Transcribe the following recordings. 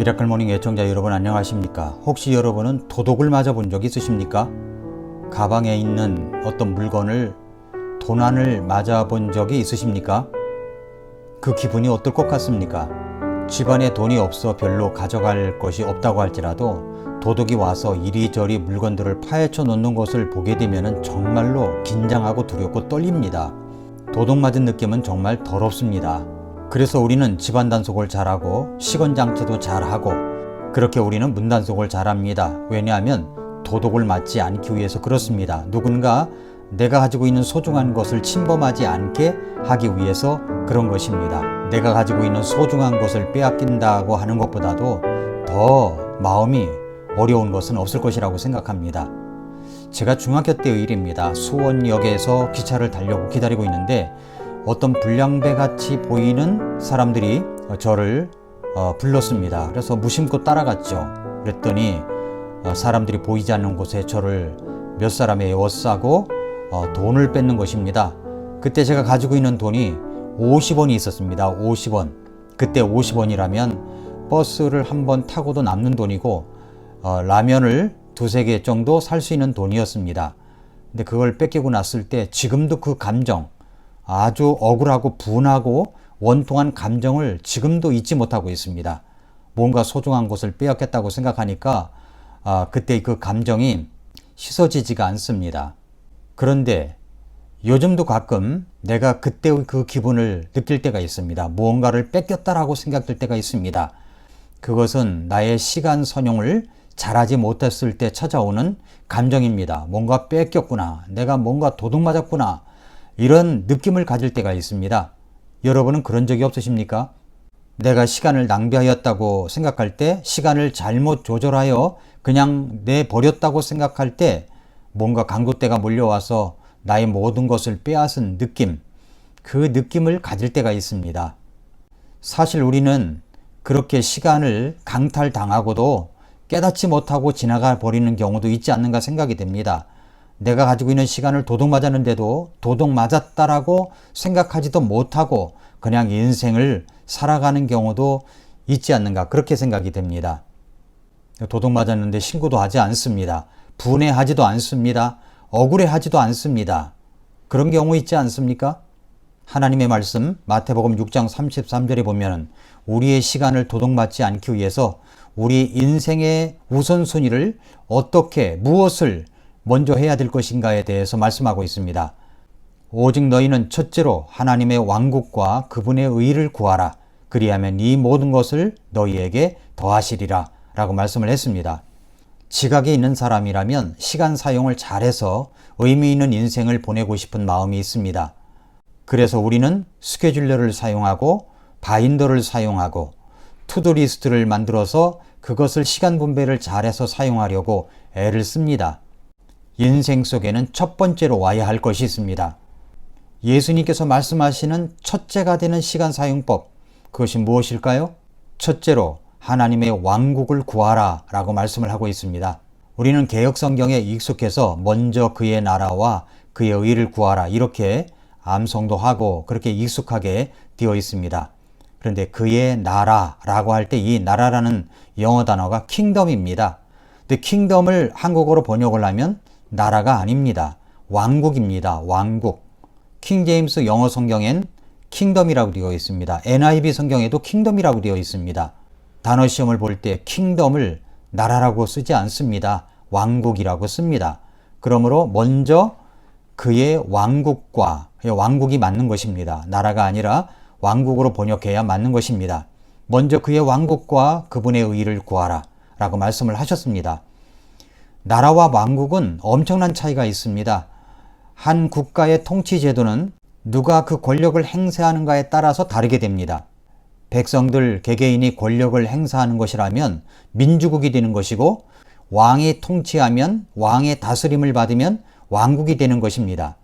미라클 모닝 애청자 여러분 안녕하십니까? 혹시 여러분은 도둑을 맞아본 적 있으십니까? 가방에 있는 어떤 물건을 도난을 맞아본 적이 있으십니까? 그 기분이 어떨 것 같습니까? 집안에 돈이 없어 별로 가져갈 것이 없다고 할지라도 도둑이 와서 이리저리 물건들을 파헤쳐 놓는 것을 보게 되면 정말로 긴장하고 두렵고 떨립니다. 도둑 맞은 느낌은 정말 더럽습니다. 그래서 우리는 집안 단속을 잘하고 시건 장치도 잘하고 그렇게 우리는 문 단속을 잘합니다. 왜냐하면 도둑을 맞지 않기 위해서 그렇습니다. 누군가 내가 가지고 있는 소중한 것을 침범하지 않게 하기 위해서 그런 것입니다. 내가 가지고 있는 소중한 것을 빼앗긴다고 하는 것보다도 더 마음이 어려운 것은 없을 것이라고 생각합니다. 제가 중학교 때의 일입니다. 수원역에서 기차를 타려고 기다리고 있는데 어떤 불량배 같이 보이는 사람들이 저를 어, 불렀습니다. 그래서 무심코 따라갔죠. 그랬더니 어, 사람들이 보이지 않는 곳에 저를 몇 사람에 에워싸고 어, 돈을 뺏는 것입니다. 그때 제가 가지고 있는 돈이 50원이 있었습니다. 50원. 그때 50원이라면 버스를 한 번 타고도 남는 돈이고 어, 라면을 두세 개 정도 살 수 있는 돈이었습니다. 근데 그걸 뺏기고 났을 때 지금도 그 감정 아주 억울하고 분하고 원통한 감정을 지금도 잊지 못하고 있습니다. 뭔가 소중한 것을 빼앗겼다고 생각하니까 아, 그때 그 감정이 씻어지지가 않습니다. 그런데 요즘도 가끔 내가 그때의 그 기분을 느낄 때가 있습니다. 무언가를 뺏겼다라고 생각될 때가 있습니다. 그것은 나의 시간 선용을 잘하지 못했을 때 찾아오는 감정입니다. 뭔가 뺏겼구나. 내가 뭔가 도둑 맞았구나. 이런 느낌을 가질 때가 있습니다. 여러분은 그런 적이 없으십니까? 내가 시간을 낭비하였다고 생각할 때, 시간을 잘못 조절하여 그냥 내버렸다고 생각할 때, 뭔가 강도대가 몰려와서 나의 모든 것을 빼앗은 느낌, 그 느낌을 가질 때가 있습니다. 사실 우리는 그렇게 시간을 강탈당하고도 깨닫지 못하고 지나가 버리는 경우도 있지 않는가 생각이 됩니다. 내가 가지고 있는 시간을 도둑 맞았는데도 도둑 맞았다라고 생각하지도 못하고 그냥 인생을 살아가는 경우도 있지 않는가 그렇게 생각이 됩니다. 도둑 맞았는데 신고도 하지 않습니다. 분해하지도 않습니다. 억울해하지도 않습니다. 그런 경우 있지 않습니까? 하나님의 말씀 마태복음 6장 33절에 보면 우리의 시간을 도둑맞지 않기 위해서 우리 인생의 우선순위를 어떻게 무엇을 먼저 해야 될 것인가에 대해서 말씀하고 있습니다. 오직 너희는 첫째로 하나님의 왕국과 그분의 의를 구하라. 그리하면 이 모든 것을 너희에게 더하시리라. 라고 말씀을 했습니다. 지각에 있는 사람이라면 시간 사용을 잘해서 의미 있는 인생을 보내고 싶은 마음이 있습니다. 그래서 우리는 스케줄러를 사용하고 바인더를 사용하고 투두리스트를 만들어서 그것을 시간 분배를 잘해서 사용하려고 애를 씁니다. 인생 속에는 첫 번째로 와야 할 것이 있습니다. 예수님께서 말씀하시는 첫째가 되는 시간 사용법, 그것이 무엇일까요? 첫째로 하나님의 왕국을 구하라 라고 말씀을 하고 있습니다. 우리는 개혁성경에 익숙해서 먼저 그의 나라와 그의 의를 구하라 이렇게 암송도 하고 그렇게 익숙하게 되어 있습니다. 그런데 그의 나라라고 할 때 이 나라라는 영어 단어가 킹덤입니다. 근데 킹덤을 한국어로 번역을 하면 나라가 아닙니다. 왕국입니다. 왕국. 킹 제임스 영어 성경엔 킹덤이라고 되어 있습니다. NIV 성경에도 킹덤이라고 되어 있습니다. 단어 시험을 볼 때 킹덤을 나라라고 쓰지 않습니다. 왕국이라고 씁니다. 그러므로 먼저 그의 왕국과 왕국이 맞는 것입니다. 나라가 아니라 왕국으로 번역해야 맞는 것입니다. 먼저 그의 왕국과 그분의 의를 구하라 라고 말씀을 하셨습니다. 나라와 왕국은 엄청난 차이가 있습니다. 한 국가의 통치 제도는 누가 그 권력을 행사하는가에 따라서 다르게 됩니다. 백성들 개개인이 권력을 행사하는 것이라면 민주국이 되는 것이고 왕이 통치하면 왕의 다스림을 받으면 왕국이 되는 것입니다.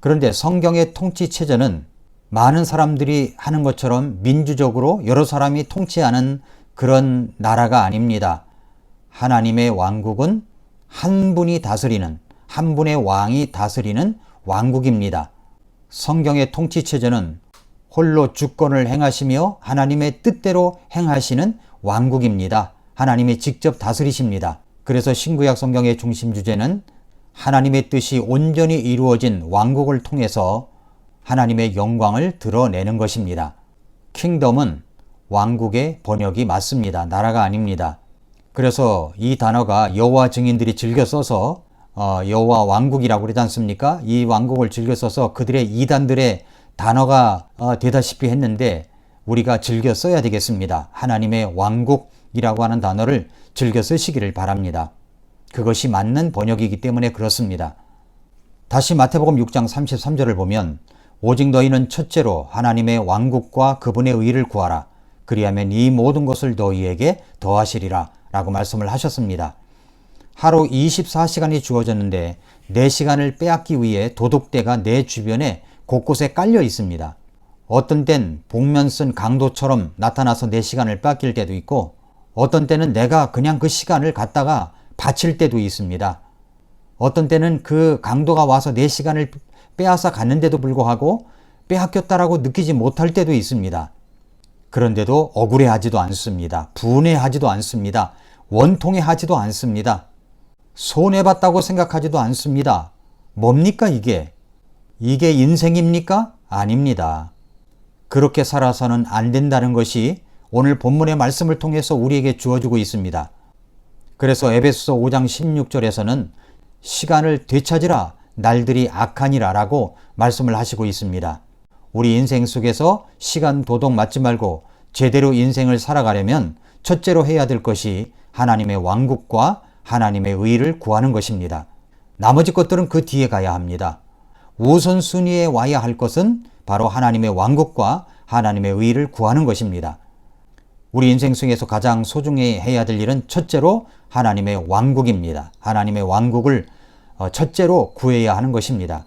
그런데 성경의 통치 체제는 많은 사람들이 하는 것처럼 민주적으로 여러 사람이 통치하는 그런 나라가 아닙니다. 하나님의 왕국은 한 분이 다스리는, 한 분의 왕이 다스리는 왕국입니다. 성경의 통치 체제는 홀로 주권을 행하시며 하나님의 뜻대로 행하시는 왕국입니다. 하나님이 직접 다스리십니다. 그래서 신구약 성경의 중심 주제는 하나님의 뜻이 온전히 이루어진 왕국을 통해서 하나님의 영광을 드러내는 것입니다. 킹덤은 왕국의 번역이 맞습니다. 나라가 아닙니다. 그래서 이 단어가 여호와 증인들이 즐겨 써서 어, 여호와 왕국이라고 그러지 않습니까? 이 왕국을 즐겨 써서 그들의 이단들의 단어가 어, 되다시피 했는데 우리가 즐겨 써야 되겠습니다. 하나님의 왕국이라고 하는 단어를 즐겨 쓰시기를 바랍니다. 그것이 맞는 번역이기 때문에 그렇습니다. 다시 마태복음 6장 33절을 보면 오직 너희는 첫째로 하나님의 왕국과 그분의 의를 구하라. 그리하면 이 모든 것을 너희에게 더하시리라. 라고 말씀을 하셨습니다. 하루 24시간이 주어졌는데 4시간을 빼앗기 위해 도둑대가 내 주변에 곳곳에 깔려 있습니다. 어떤 땐 복면 쓴 강도처럼 나타나서 4시간을 뺏길 때도 있고 어떤 때는 내가 그냥 그 시간을 갖다가 바칠 때도 있습니다. 어떤 때는 그 강도가 와서 4시간을 빼앗아 갔는데도 불구하고 빼앗겼다라고 느끼지 못할 때도 있습니다. 그런데도 억울해하지도 않습니다. 분해하지도 않습니다. 원통해 하지도 않습니다. 손해봤다고 생각하지도 않습니다. 뭡니까 이게? 이게 인생입니까? 아닙니다. 그렇게 살아서는 안 된다는 것이 오늘 본문의 말씀을 통해서 우리에게 주어주고 있습니다. 그래서 에베소서 5장 16절에서는 시간을 되찾으라 날들이 악하니라 라고 말씀을 하시고 있습니다. 우리 인생 속에서 시간 도둑 맞지 말고 제대로 인생을 살아가려면 첫째로 해야 될 것이 하나님의 왕국과 하나님의 의를 구하는 것입니다. 나머지 것들은 그 뒤에 가야 합니다. 우선순위에 와야 할 것은 바로 하나님의 왕국과 하나님의 의를 구하는 것입니다. 우리 인생 속에서 가장 소중히 해야 될 일은 첫째로 하나님의 왕국입니다. 하나님의 왕국을 어, 첫째로 구해야 하는 것입니다.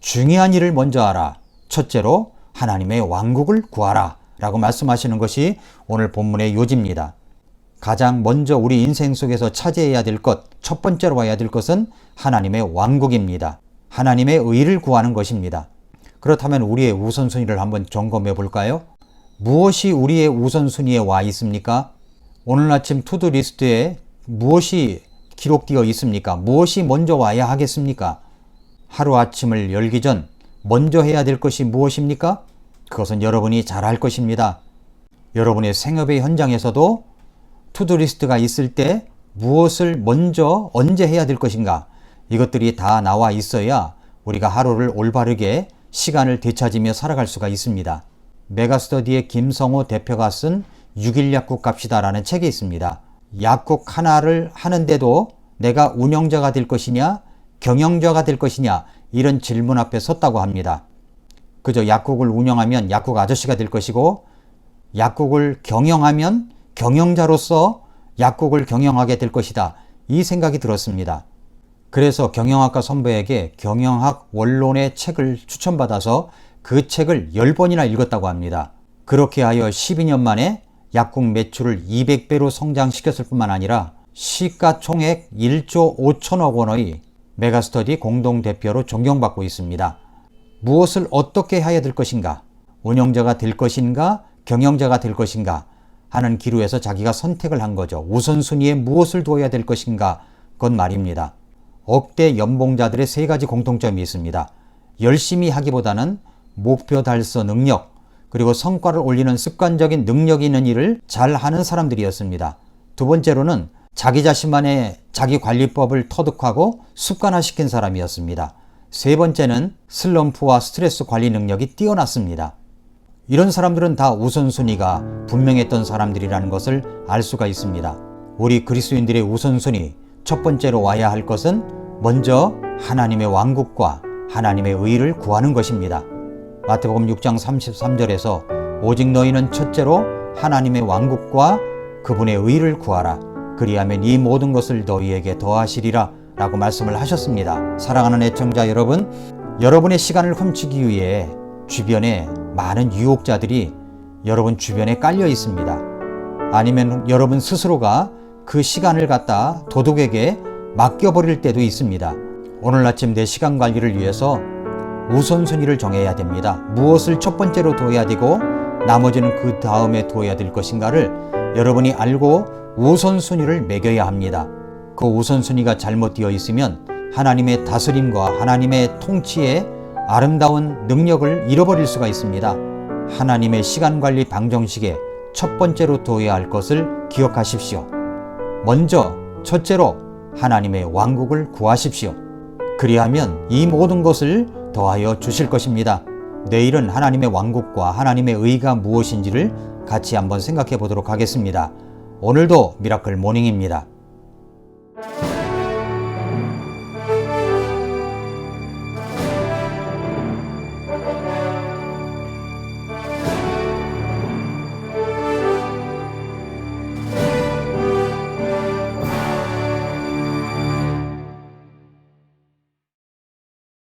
중요한 일을 먼저 하라. 첫째로 하나님의 왕국을 구하라. 라고 말씀하시는 것이 오늘 본문의 요지입니다. 가장 먼저 우리 인생 속에서 차지해야 될 것, 첫 번째로 와야 될 것은 하나님의 왕국입니다. 하나님의 의를 구하는 것입니다. 그렇다면 우리의 우선순위를 한번 점검해 볼까요? 무엇이 우리의 우선순위에 와 있습니까? 오늘 아침 투두 리스트에 무엇이 기록되어 있습니까? 무엇이 먼저 와야 하겠습니까? 하루 아침을 열기 전 먼저 해야 될 것이 무엇입니까? 그것은 여러분이 잘할 것입니다. 여러분의 생업의 현장에서도 투두리스트가 있을 때 무엇을 먼저 언제 해야 될 것인가 이것들이 다 나와 있어야 우리가 하루를 올바르게 시간을 되찾으며 살아갈 수가 있습니다. 메가스터디의 김성호 대표가 쓴 6일 약국 갑시다라는 책이 있습니다. 약국 하나를 하는데도 내가 운영자가 될 것이냐 경영자가 될 것이냐 이런 질문 앞에 섰다고 합니다. 그저 약국을 운영하면 약국 아저씨가 될 것이고 약국을 경영하면 경영자로서 약국을 경영하게 될 것이다. 이 생각이 들었습니다. 그래서 경영학과 선배에게 경영학 원론의 책을 추천받아서 그 책을 10번이나 읽었다고 합니다. 그렇게 하여 12년 만에 약국 매출을 200배로 성장시켰을 뿐만 아니라 시가총액 1조 5천억 원의 메가스터디 공동대표로 존경받고 있습니다. 무엇을 어떻게 해야 될 것인가? 운영자가 될 것인가? 경영자가 될 것인가? 하는 기로에서 자기가 선택을 한 거죠. 우선순위에 무엇을 두어야 될 것인가? 그건 말입니다. 억대 연봉자들의 세 가지 공통점이 있습니다. 열심히 하기보다는 목표 달성 능력, 그리고 성과를 올리는 습관적인 능력 있는 일을 잘 하는 사람들이었습니다. 두 번째로는 자기 자신만의 자기 관리법을 터득하고 습관화시킨 사람이었습니다. 세 번째는 슬럼프와 스트레스 관리 능력이 뛰어났습니다. 이런 사람들은 다 우선순위가 분명했던 사람들이라는 것을 알 수가 있습니다. 우리 그리스도인들의 우선순위 첫 번째로 와야 할 것은 먼저 하나님의 왕국과 하나님의 의를 구하는 것입니다. 마태복음 6장 33절에서 오직 너희는 첫째로 하나님의 왕국과 그분의 의를 구하라. 그리하면 이 모든 것을 너희에게 더하시리라 라고 말씀을 하셨습니다. 사랑하는 애청자 여러분, 여러분의 시간을 훔치기 위해 주변에 많은 유혹자들이 여러분 주변에 깔려 있습니다. 아니면 여러분 스스로가 그 시간을 갖다 도둑에게 맡겨버릴 때도 있습니다. 오늘 아침 내 시간 관리를 위해서 우선순위를 정해야 됩니다. 무엇을 첫 번째로 둬야 되고 나머지는 그 다음에 둬야 될 것인가를 여러분이 알고 우선순위를 매겨야 합니다. 그 우선순위가 잘못되어 있으면 하나님의 다스림과 하나님의 통치에 아름다운 능력을 잃어버릴 수가 있습니다. 하나님의 시간 관리 방정식에 첫 번째로 둬야 할 것을 기억하십시오. 먼저 첫째로 하나님의 왕국을 구하십시오. 그리하면 이 모든 것을 더하여 주실 것입니다. 내일은 하나님의 왕국과 하나님의 의가 무엇인지를 같이 한번 생각해 보도록 하겠습니다. 오늘도 미라클 모닝입니다.